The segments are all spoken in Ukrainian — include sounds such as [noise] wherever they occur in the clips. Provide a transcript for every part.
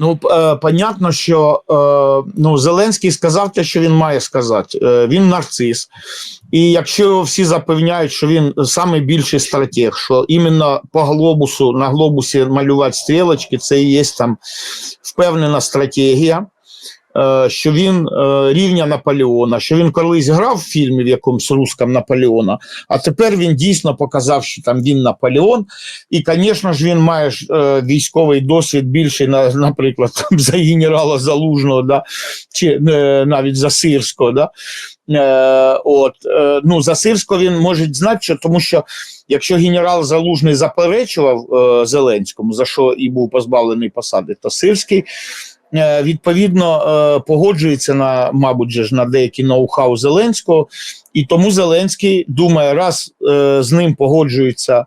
Ну, е, понятно, що е, ну, Зеленський сказав те, що він має сказати. Е, він нарцис. І якщо всі запевняють, що він найбільший стратег, що іменно по глобусу на глобусі малювати стрілочки, це і є там впевнена стратегія. Е, Що він е, рівня Наполеона, що він колись грав в фільмі в якомусь русском Наполеона, а тепер він дійсно показав, що там він Наполеон. І, звісно ж, він має е, військовий досвід більший, наприклад, там, за генерала Залужного, да, чи навіть за Сирського. Да. От, ну, за Сирського він може знати, що, тому що якщо генерал Залужний заперечував Зеленському, за що і був позбавлений посади, то Сирський. Е, Відповідно, е, погоджується на, мабуть, же на деякі ноу-хау Зеленського, і тому Зеленський думає, раз е, з ним погоджуються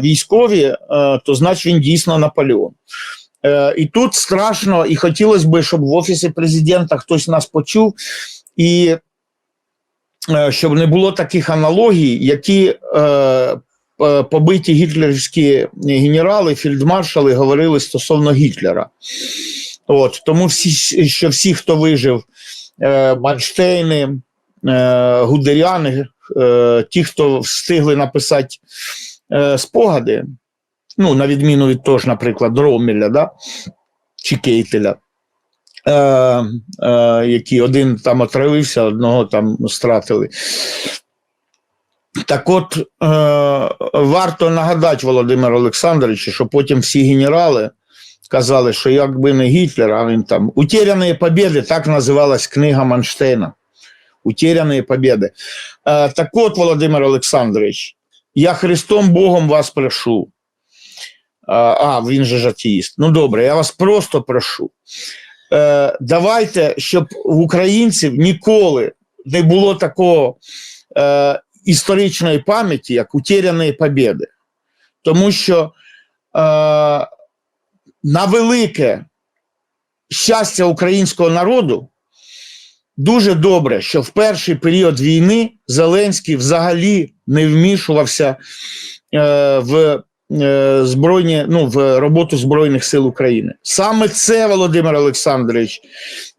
військові, то значить він дійсно Наполеон. І тут страшно, і хотілося б, щоб в офісі президента хтось нас почув, і щоб не було таких аналогій, які е, побиті гітлерівські генерали, фільдмаршали говорили стосовно Гітлера. От, тому всі, що всі, хто вижив, е, Манштейни, е, Гудеряни, е, ті, хто встигли написати е, спогади, ну, на відміну від того ж, наприклад, Роммеля, да? чи Кейтеля, е, е, які один там отравився, одного там стратили. Так от, е, варто нагадати Володимиру Олександровичу, що потім всі генерали казали, що якби не Гітлер, а він там «Утеряні побєди, так називалась книга Манштейна. «Утеряні побєди. Е, так от, Володимир Олександрович, я Христом Богом вас прошу. А, а, він же ж атеїст. Ну добре, я вас просто прошу. Е, давайте, щоб в українців ніколи не було такого е, історичної пам'яті, як утеряної побєди. Тому що е, на велике щастя українського народу дуже добре, що в перший період війни Зеленський взагалі не вмішувався е, в збройні, ну, в роботу Збройних сил України. Саме це, Володимир Олександрович,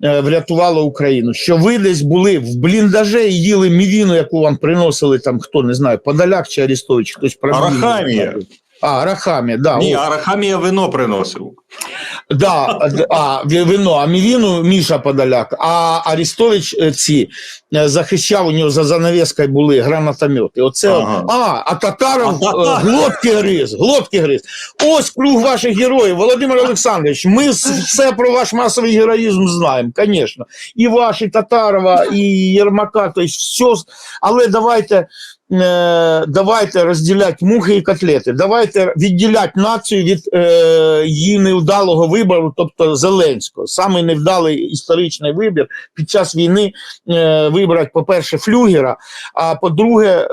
е, врятувало Україну. Що ви десь були в бліндаже і їли мівіну, яку вам приносили там, хто не знаю, Подоляк чи Арістович, хтось про Арахамія. А, Арахамія, да. Ні. Арахамія вино приносив. Да, а, вино, а Мівіну Міша Подоляк, а Арістович е, ці е, захищав у нього за занавіскою були гранатомети. Оце, Ага. а, а Татаров А е, глотки гриз, глотки гриз. Ось круг ваших героїв. Володимир Олександрович, ми все про ваш масовий героїзм знаємо, звісно. І ваш, і Татарова, і Єрмака, тобто все. Але давайте. Е, Давайте розділяти мухи і котлети. Давайте відділяти націю від е, її невдалого вибору, тобто Зеленського. Саме невдалий історичний вибір під час війни е, вибрати, по-перше, флюгера, а по-друге,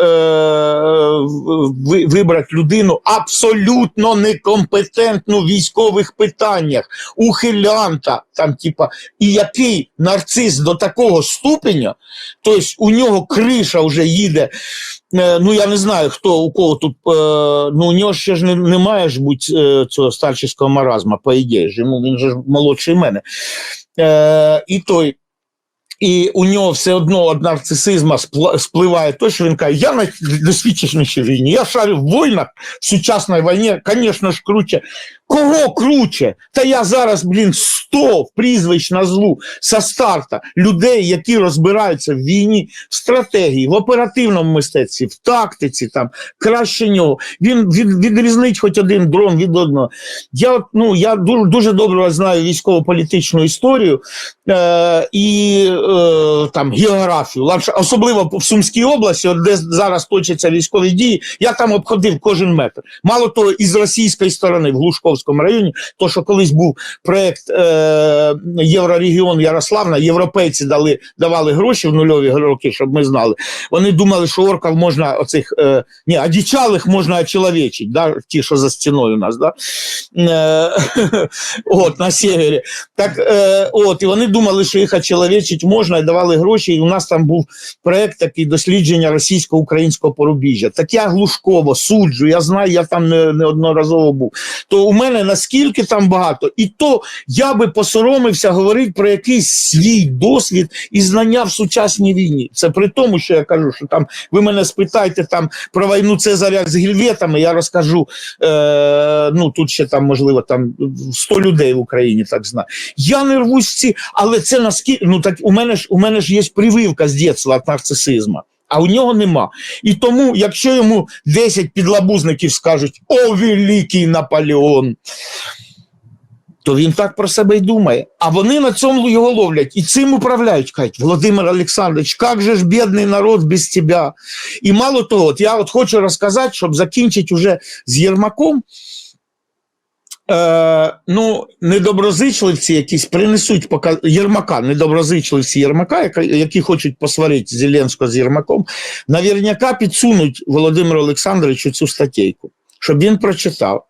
вибрати людину абсолютно некомпетентну в військових питаннях, ухилянта, там, типа, і який нарцис до такого ступеня, тобто у нього криша вже їде. Е, Ну, я не знаю, хто у кого тут. е, Ну, у нього ще ж не, немає ж будь е, цього старчиського маразма, по ідеї. Йому він же молодший мене. Е, І той. І у нього все одно від нарцисизму спливає те, що він каже, я на досвідченішій війні, я шарю в війнах, в сучасній війні, звісно ж, круче. Кого круче? Та я зараз, блін, 100 прізвищ назву со старта людей, які розбираються в війні, в стратегії, в оперативному мистецтві, в тактиці, там, краще нього. Він від, відрізнить хоч один дрон від одного. Я, ну, я дуже, дуже добре знаю військово-політичну історію е, і е, там, географію, особливо в Сумській області, от де зараз точаться військові дії, я там обходив кожен метр. Мало того, із російської сторони в Глушковському районі, то що колись був проект е, Єврорегіон Ярославна, європейці дали, давали гроші в нульові роки, щоб ми знали. Вони думали, що орків можна оцих е, ні, одичалих можна очеловечити, да, ті, що за стіною у нас, да? е, [laughs] от, на севері. Так, е, от, і вони думали, що їх очеловечити можна, і давали гроші. І у нас там був проект такий дослідження російсько-українського порубіжжя. Так я глушково суджу, я знаю, я там не, неодноразово був. То у мене мене наскільки там багато, і то я би посоромився говорити про якийсь свій досвід і знання в сучасній війні. Це при тому, що я кажу, що там ви мене спитаєте там про війну Цезаря з гільветами, я розкажу. Е, ну тут ще там, можливо, там 100 людей в Україні так знає. Я не рвусь ці, але це наскільки ну так у мене ж у мене ж є прививка з дитинства від нарцисизму. А у нього нема. І тому, якщо йому 10 підлабузників скажуть О, великий Наполеон, то він так про себе й думає. А вони на цьому його ловлять і цим управляють. Кажуть, Володимир Олександрович, як же ж бідний народ без тебе? І мало того, от я от хочу розказати, щоб закінчити уже з Єрмаком. Е, ну, недоброзичливці якісь принесуть пока Єрмака, недоброзичливці Єрмака, які хочуть посварити Зеленського з Єрмаком, навірняка підсунуть Володимиру Олександровичу цю статтєйку, щоб він прочитав.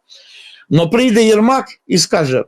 Но прийде Єрмак і скаже: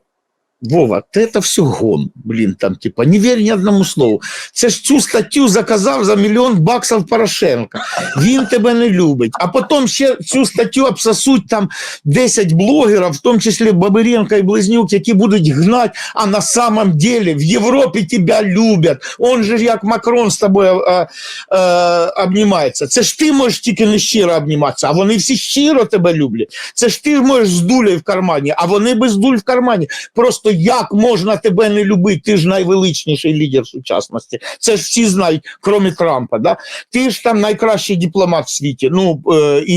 Вова, ти це все гон, блін, там, типа, не вір ні одному слову. Це ж цю статтю заказав за мільйон баксів Порошенка. Він тебе не любить. А потім ще цю статтю обсосуть там 10 блогерів, в тому числі Бабиренко і Близнюк, які будуть гнати, а на самом деле в Європі тебе люблять. Он же ж як Макрон з тобою е, е, обнімається. Це ж ти можеш тільки не щиро обніматися, а вони всі щиро тебе люблять. Це ж ти можеш з дулею в кармані, а вони без дуль в кармані. Просто як можна тебе не любити? Ти ж найвеличніший лідер сучасності. Це ж всі знають, крім Трампа. Да? Ти ж там найкращий дипломат в світі. Ну е, і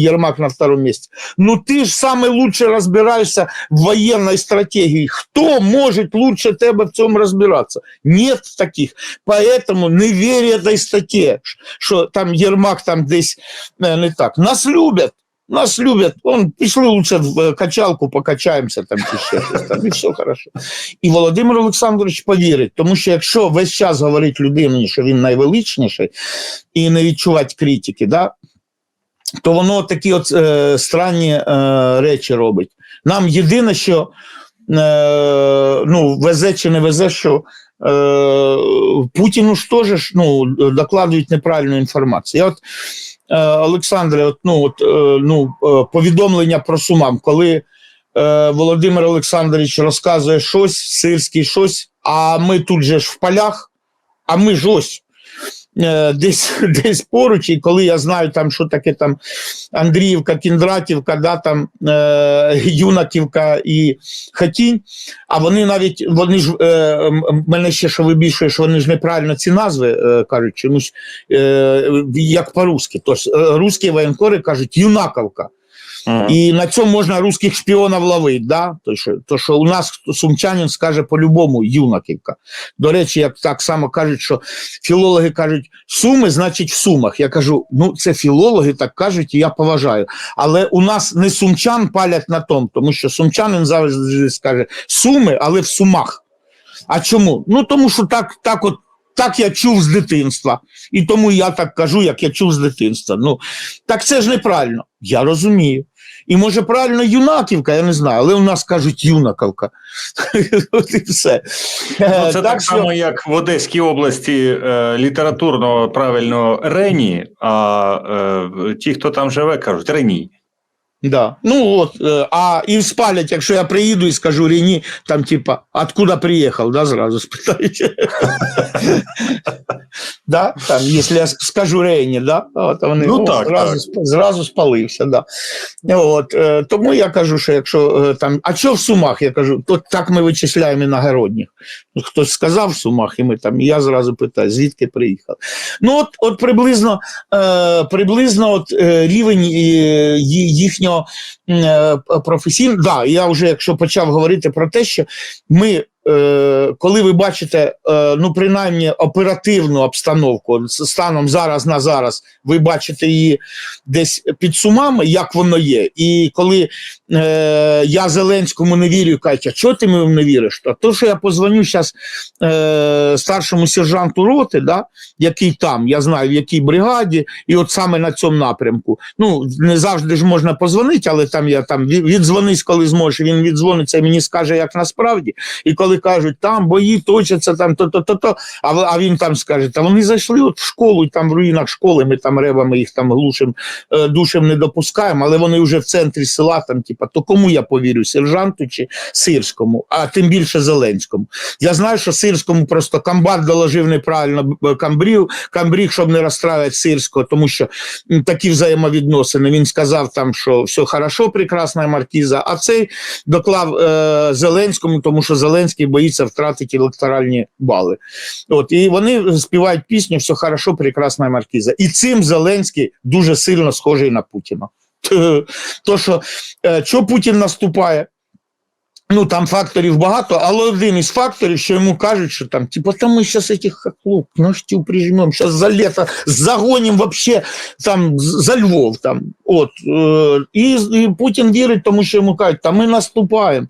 Єрмак на второму місці. Ну ти ж саме лучше розбираєшся в воєнній стратегії. Хто може лучше тебе в цьому розбиратися? Нет таких. Поэтому не вірь этой статті, що там Єрмак там десь е, не так. Нас люблять. Нас любят. Он пішли лучше в е, качалку, покачаємося там чи щось там, і все хорошо. І Володимир Олександрович повірить, тому що якщо весь час говорить людині, що він найвеличніший, і не відчувати критики, да, то воно такі от е, странні е, речі робить. Нам єдине, що е, ну, везе чи не везе, що е, Путіну ж теж ну, докладують неправильну інформацію. Я от Олександре, от, ну, от, е, ну, е, повідомлення про Сумам, коли е, Володимир Олександрович розказує щось, сирський щось, а ми тут же ж в полях, а ми ж ось. е, десь, [laughs] десь поруч, і коли я знаю, там, що таке там Андріївка, Кіндратівка, да, там, е, Юнаківка і Хатінь, а вони навіть, вони ж, е, мене ще що вибільшує, що вони ж неправильно ці назви е, кажуть, чомусь е, як по-русски. Тож е, русські воєнкори кажуть Юнаковка. І на цьому можна русських шпіонів ловити. Да? То, що, то, що у нас сумчанин скаже по-любому юнаківка. До речі, як так само кажуть, що філологи кажуть, суми значить в сумах. Я кажу, ну це філологи так кажуть, і я поважаю. Але у нас не сумчан палять на тому, тому що сумчанин завжди скаже суми, але в сумах. А чому? Ну тому що так, так от. Так я чув з дитинства, і тому я так кажу, як я чув з дитинства. Ну так це ж неправильно. Я розумію. І може правильно юнаківка, я не знаю, але у нас кажуть юнаковка. [laughs] От і все. Е, Ну, це так, само, як в Одеській області е, літературно правильно Рені, а е, ті, хто там живе, кажуть Рені. Да. Ну от, е, а і спалять, якщо я приїду і скажу Рені, там типа, откуда приїхав, да, зразу спитають. [laughs] да? там, якщо я скажу Рені, да? От вони Ну, так, зразу, так. зразу спалився. Да. От, е, тому я кажу, що якщо е, там, а що в Сумах? Я кажу, то так ми вичисляємо іногородніх. Ну, Хтось сказав в Сумах, і ми там, і я зразу питаю, звідки приїхав. Ну, от, от приблизно, приблизно от, рівень їхнього е, професійно. Да, я вже якщо почав говорити про те, що ми. е, Коли ви бачите, е, ну принаймні оперативну обстановку станом зараз на зараз, ви бачите її десь під сумами, як воно є. І коли е, я Зеленському не вірю, кажуть, чого ти мені не віриш? То, то що я позвоню зараз е, старшому сержанту роти, да, який там, я знаю, в якій бригаді, і от саме на цьому напрямку. Ну, не завжди ж можна позвонити, але там я там від- віддзвонись, коли зможеш. Він віддзвониться і мені скаже, як насправді. І коли кажуть, там бої точаться, там то-то-то-то, а, а він там скаже, та вони зайшли от в школу, і там в руїнах школи, ми там ревами їх там глушим, е, не допускаємо, але вони вже в центрі села, там, типу, типа, то кому я повірю, сержанту чи Сирському, а тим більше Зеленському. Я знаю, що Сирському просто комбат доложив неправильно камбрів, камбріг, щоб не розстраювати Сирського, тому що такі взаємовідносини. Він сказав там, що все хорошо, прекрасна маркіза, а цей доклав е, Зеленському, тому що Зеленський боїться втратити електоральні бали. От, і вони співають пісню Все хорошо, прекрасна маркіза. І цим Зеленський дуже сильно схожий на Путіна. [laughs] То, що е, що Путін наступає? Ну, там факторів багато, але один із факторів, що йому кажуть, що там, типу, там ми зараз цих хохлов к прижмемо, зараз за літо загоним вообще там за Львов. Там, от, е, і, і Путін вірить, тому що йому кажуть, та ми наступаємо.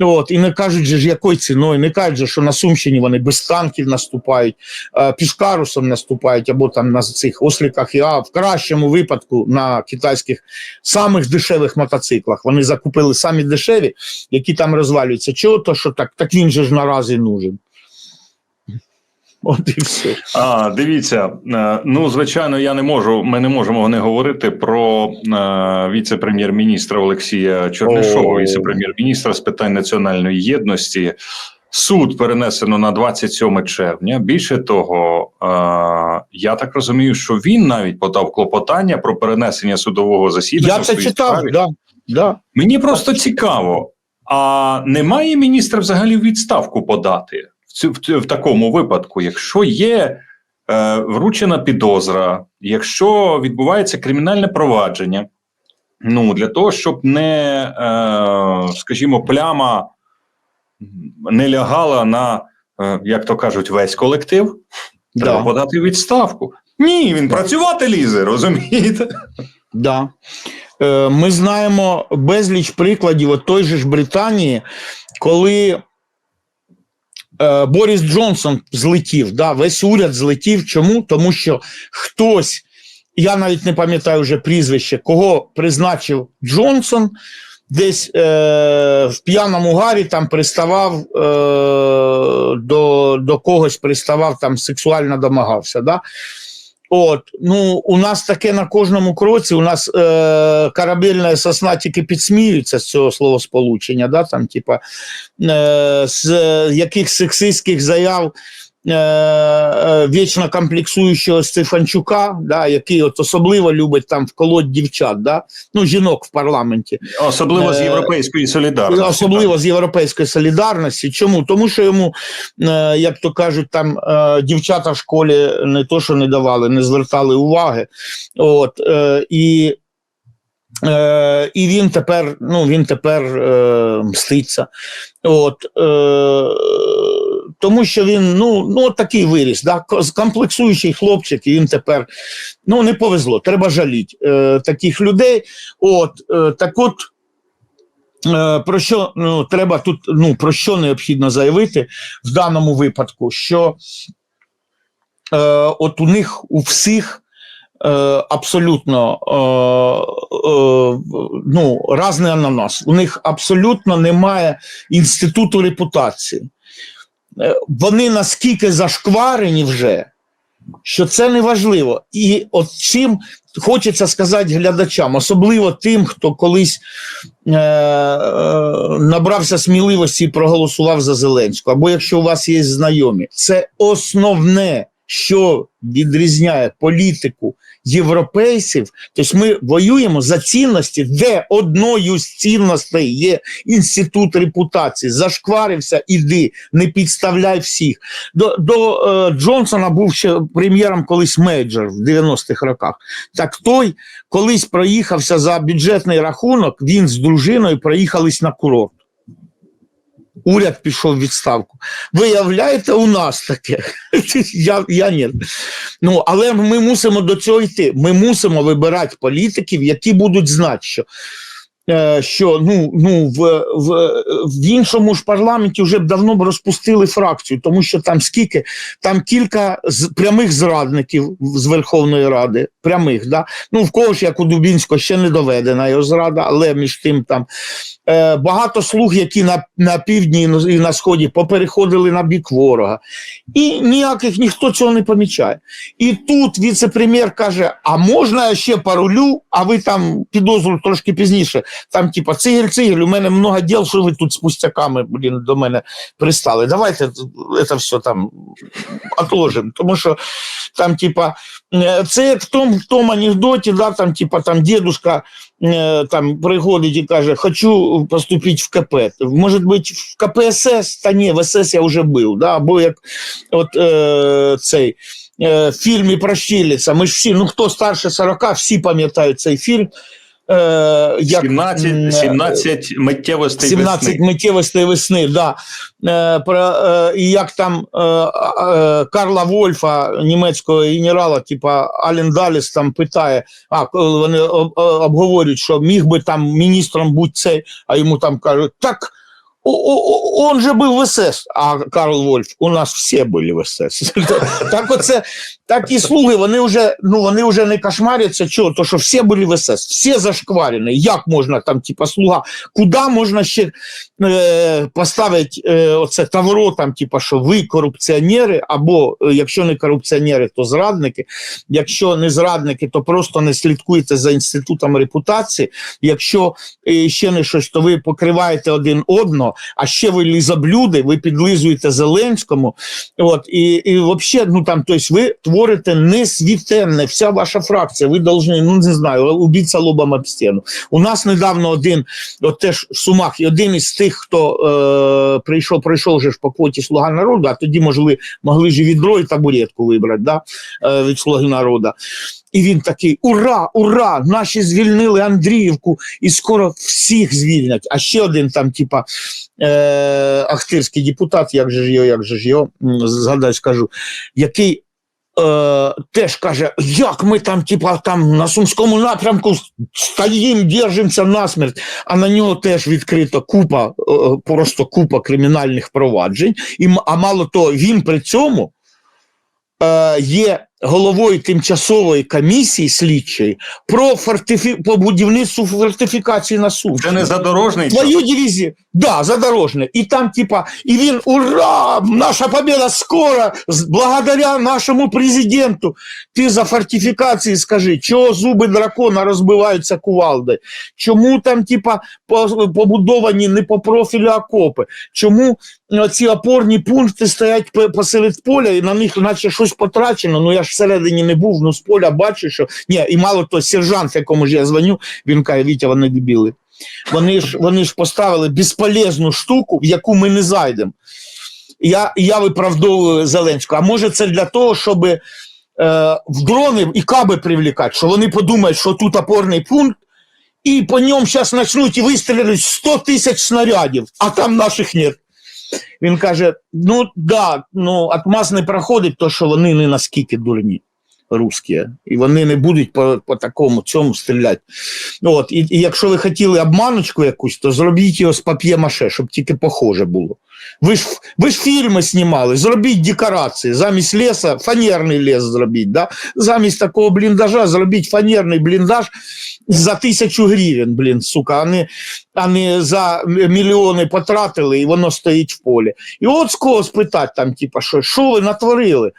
От, і не кажуть же ж, якою ціною, не кажуть що на Сумщині вони без танків наступають, е, пішкарусом наступають, або там на цих осліках, а в кращому випадку на китайських самих дешевих мотоциклах. Вони закупили самі дешеві, які там розвалюються. Чого то, що так? Так він же ж наразі нужен. От і все. А, дивіться, е, ну звичайно, я не можу. Ми не можемо не говорити про е, віце-прем'єр-міністра Олексія Чернишова, віце-прем'єр-міністра з питань національної єдності. Суд перенесено на 27 червня. Більше того, е, я так розумію, що він навіть подав клопотання про перенесення судового засідання. Я це читав, справі. да, да. Мені просто цікаво, а немає міністра взагалі відставку подати в, в, такому випадку, якщо є е, вручена підозра, якщо відбувається кримінальне провадження, ну для того, щоб не, е, скажімо, пляма не лягала на, е, як то кажуть, весь колектив, треба подати відставку. Ні, він працювати лізе, розумієте? Да. Е, Ми знаємо безліч прикладів от той же ж Британії, коли е, Борис Джонсон злетів, да, весь уряд злетів. Чому? Тому що хтось, я навіть не пам'ятаю вже прізвище, кого призначив Джонсон, десь е, в п'яному гарі там приставав е, до, до когось, приставав там сексуально домагався. Да? От, ну, у нас таке на кожному кроці. У нас е, корабельна сосна тільки підсміюється з цього словосполучення, да, там, типа, е, з яких сексистських заяв е, е, вічно комплексуючого Стефанчука, да, який от особливо любить там вколоть дівчат, да, ну, жінок в парламенті. Особливо з Е, європейської солідарності. Особливо з європейської солідарності. Чому? Тому що йому, е, як то кажуть, там е, дівчата в школі не то, що не давали, не звертали уваги. От, е, і, е, і він тепер, ну, він тепер е, мститься. От, е, тому що він ну, ну такий виріс, да, ко- комплексуючий хлопчик, і він тепер ну, не повезло. Треба жаліти е, таких людей. От, е, так от. Е, Про що ну, треба тут ну, про що необхідно заявити в даному випадку? Що е, от у них у всіх е, абсолютно е, е, ну, разний ананас. У них абсолютно немає інституту репутації. Е, вони наскільки зашкварені вже, що це не важливо. І от чим хочеться сказати глядачам, особливо тим, хто колись е, е, набрався сміливості і проголосував за Зеленського, або якщо у вас є знайомі, це основне, що відрізняє політику європейців. Тобто ми воюємо за цінності, де одною з цінностей є інститут репутації. Зашкварився, іди, не підставляй всіх. До, до е, Джонсона був ще прем'єром колись мейджор в 90-х роках. Так той колись проїхався за бюджетний рахунок, він з дружиною проїхались на курорт. Уряд пішов в відставку. Виявляєте, у нас таке. [laughs] Я, я ні. Ну, але ми мусимо до цього йти. Ми мусимо вибирати політиків, які будуть знати, що, е, що ну, ну, в, в, в іншому ж парламенті вже б давно б розпустили фракцію, тому що там скільки, там кілька з, прямих зрадників з Верховної Ради, прямих. Да? Ну, в кого ж, як у Дубінського, ще не доведена його зрада, але між тим там е, багато слуг, які на, на півдні і на- сході попереходили на бік ворога. І ніяких ніхто цього не помічає. І тут віце-прем'єр каже: а можна я ще паролю, а ви там підозру трошки пізніше. Там, типа, цигель, цигель, у мене много діл, що ви тут з пустяками, блін, до мене пристали. Давайте це все там отложимо. Тому що там, типа, це як в тому, в тому анекдоті, да, там, типа, там дедушка е, там приходить і каже, хочу поступити в КП. Може бути, в КПСС? Та ні, в СС я вже був. Да? Або як от е, цей е, в фільмі «Прощілиця». Ми ж всі, ну хто старше 40, всі пам'ятають цей фільм. Е, як, 17, 17 миттєвостей 17 весни. миттєвостей весни, да. Е, про, е, і як там е, е, Карла Вольфа, німецького генерала, типа Ален Даліс там питає, а вони об- об- обговорюють, що міг би там міністром бути цей, а йому там кажуть, так он же був в СС, а Карл Вольф, у нас всі були в СС. [laughs] Так оце, так і слуги, вони вже, ну, вони вже не кошмаряться, чого, то що всі були в СС, всі зашкварені, як можна там, типа, слуга, куди можна ще е, поставити е, оце тавро, там, типа, що ви корупціонери, або е, якщо не корупціонери, то зрадники, якщо не зрадники, то просто не слідкуєте за інститутом репутації, якщо е, ще не щось, то ви покриваєте один одного, а ще ви лізоблюди, ви підлизуєте Зеленському, от, і, і взагалі, ну там, тобто ви творите несвітенне, вся ваша фракція, ви повинні, ну не знаю, убитися лобом об стіну. У нас недавно один, от теж в Сумах, один із тих, хто е, прийшов, пройшов вже ж по квоті Слуга народу, а тоді могли, могли ж і відро і табуретку вибрати да, е, від Слуги народу. І він такий: ура, ура! Наші звільнили Андріївку, і скоро всіх звільнять. А ще один там, типа, е, ахтирський депутат, як же ж його, як же ж його, м, згадай, скажу, який е, теж каже, як ми там, типа, там на Сумському напрямку стоїмо, держимося насмерть, а на нього теж відкрита купа, е, просто купа кримінальних проваджень. І, а мало того, він при цьому е, є головою тимчасової комісії слідчої про, фортифі... по будівництву фортифікації на Сумщині. Це не задорожний. Твою дивізію, да, задорожне. І там, типа, і він, ура! Наша победа скоро, благодаря нашому президенту. Ти за фортифікації скажи, чого зуби дракона розбиваються кувалди? Чому там, типа, по- побудовані не по профілю окопи? Чому ці опорні пункти стоять посеред поля, і на них наче щось потрачено. Ну я ж всередині не був, ну з поля бачу, що ні, і мало то сержант, якому ж я дзвоню, він каже, Вітя, вони дебіли. Вони ж, вони ж поставили безполезну штуку, в яку ми не зайдемо. Я, я виправдовую Зеленського. А може, це для того, щоб е, в дрони і каби привлікати, що вони подумають, що тут опорний пункт, і по ньому зараз почнуть і вистрілять 100 тисяч снарядів, а там наших нет. Він каже: ну да, ну атмаз не проходить, то що вони не наскільки дурні. Русські, і вони не будуть по, по такому цьому стріляти. От, і, і якщо ви хотіли обманочку якусь, то зробіть його з пап'є-маше, щоб тільки похоже було. Ви ж, ви ж фільми знімали, зробіть декорації, замість леса фанерний лес зробіть, да? замість такого бліндажа зробіть фанерний бліндаж за тисячу гривень, блін, сука, а не, а не за мільйони потратили, і воно стоїть в полі. І от з кого спитати там, типа, що, що ви натворили?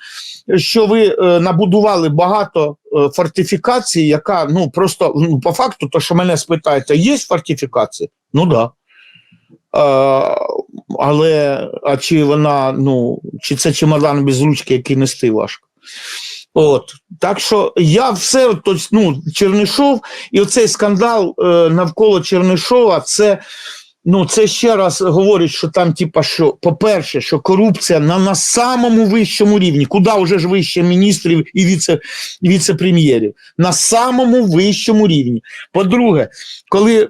Що ви е, набудували багато е, фортифікацій, яка ну просто ну, по факту, то що мене спитаєте, є фортифікації? Ну так. Да. А, але а чи вона, ну, чи це чемодан без ручки, який нести важко? От. Так що я все, то, ну, Чернишов, і оцей скандал е, навколо Чернишова, це, ну, це ще раз говорить, що там, типа, що, по-перше, що корупція на, на самому вищому рівні, куди вже ж вище міністрів і віце, віце-прем'єрів, на самому вищому рівні. По-друге, коли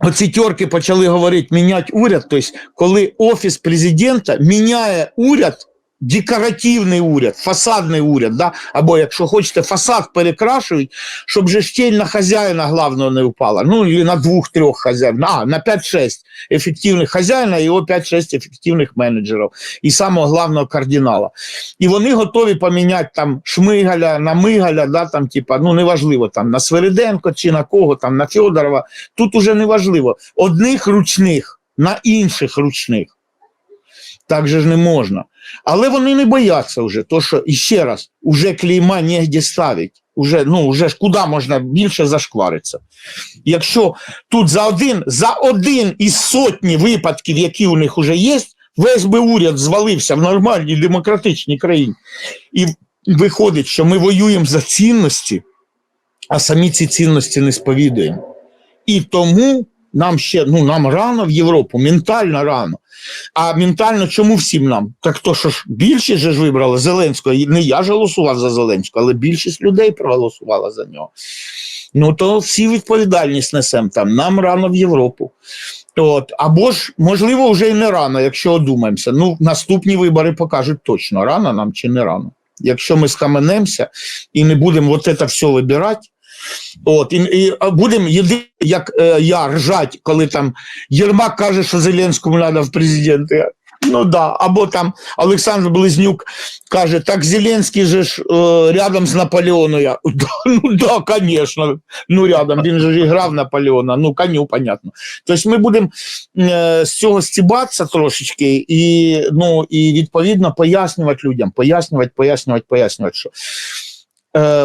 оці тьорки почали говорити міняти уряд, тобто коли офіс президента міняє уряд декоративний уряд, фасадний уряд, да? або, якщо хочете, фасад перекрашують, щоб же ж на хазяїна главного не впала. Ну, і на двох-трьох хазяїв, а, на 5-6 ефективних хазяїна і його 5-6 ефективних менеджерів і самого главного кардинала. І вони готові поміняти там Шмигаля на Мигаля, да, там, типа, ну неважливо, там на Свириденко чи на кого, там на Федорова. Тут уже неважливо. Одних ручних на інших ручних. Так же ж не можна. Але вони не бояться вже, то що, і ще раз, уже клейма негде ставить. Уже, ну, уже ж куди можна більше зашкваритися. Якщо тут за один, за один із сотні випадків, які у них вже є, весь би уряд звалився в нормальній демократичній країні. І виходить, що ми воюємо за цінності, а самі ці цінності не сповідуємо. І тому нам ще ну, нам рано в Європу, ментально рано. А ментально чому всім нам? Так то що ж більшість же ж вибрала Зеленського. Не я ж голосував за Зеленського, але більшість людей проголосувала за нього. Ну то всі відповідальність несемо там. Нам рано в Європу. От, або ж, можливо, вже і не рано, якщо одумаємося. Ну, наступні вибори покажуть точно, рано нам чи не рано. Якщо ми схаменемося і не будемо от це все вибирати, от, і, і будемо єди, як е, я ржать, коли там Єрмак каже, що Зеленському треба в президенти. Ну да, або там Олександр Близнюк каже, так Зеленський же ж е, рядом з Наполеоном. Ну да, конечно, ну рядом, він же ж грав Наполеона, ну коню, понятно. Тобто ми будемо е, з цього стібатися трошечки і, ну, і відповідно пояснювати людям, пояснювати, пояснювати, пояснювати, що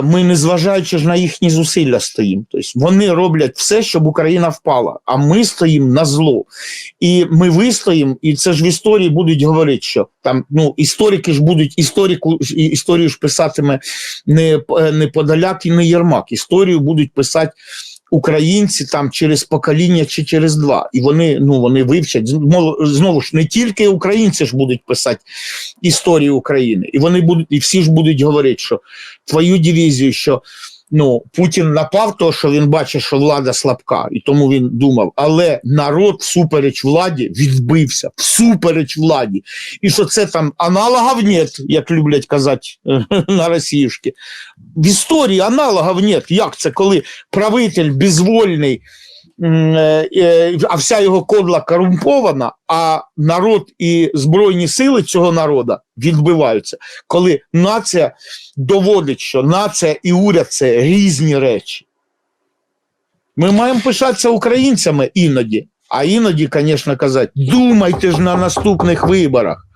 ми, незважаючи ж на їхні зусилля, стоїмо. Тобто вони роблять все, щоб Україна впала, а ми стоїмо на зло. І ми вистоїмо, і це ж в історії будуть говорити, що там ну, історики ж будуть історику, історію ж писатиме не, е, не Подоляк і не Єрмак. Історію будуть писати українці там через покоління чи через два. І вони, ну, вони вивчать. Знову- ж не тільки українці ж будуть писати історію України, і вони будуть, і всі ж будуть говорити, що твою дивізію, що ну, Путін напав, то що він бачив, що влада слабка, і тому він думав, але народ всупереч владі відбився, всупереч владі. І що це там аналогів нет, як люблять казати [laughs] на російськи. В історії аналогів нет. Як це, коли правитель безвольний, а вся його кодла корумпована, а народ і збройні сили цього народу відбиваються, коли нація доводить, що нація і уряд це різні речі. Ми маємо пишатися українцями іноді, а іноді, звісно, казати, думайте ж на наступних виборах.